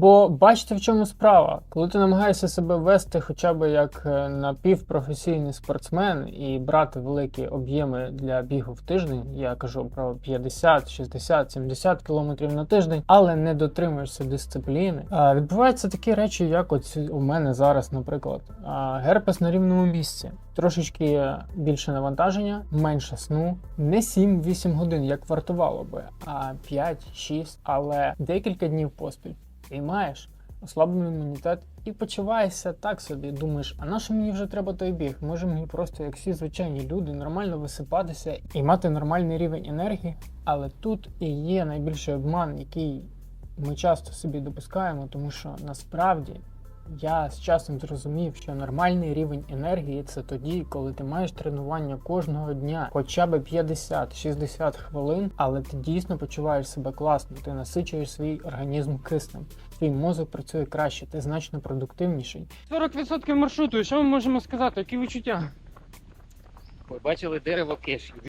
Бо бачите, в чому справа, коли ти намагаєшся себе вести хоча б як е, напівпрофесійний спортсмен і брати великі об'єми для бігу в тиждень, я кажу про 50, 60, 70 кілометрів на тиждень, але не дотримуєшся дисципліни. Відбуваються такі речі, як от у мене зараз, наприклад, герпес на рівному місці. Трошечки більше навантаження, менше сну, не 7-8 годин, як вартувало би, а 5-6, але декілька днів поспіль. І маєш ослаблений імунітет і почуваєшся так собі. Думаєш, а на що мені вже треба той біг? Може мені просто, як всі звичайні люди, нормально висипатися і мати нормальний рівень енергії. Але тут і є найбільший обман, який ми часто собі допускаємо, тому що насправді я з часом зрозумів, що нормальний рівень енергії це тоді, коли ти маєш тренування кожного дня, хоча б 50-60 хвилин, але ти дійсно почуваєш себе класно, ти насичуєш свій організм киснем, твій мозок працює краще, ти значно продуктивніший. 40% маршруту, що ми можемо сказати? Які відчуття? Ви бачили дерево кеш.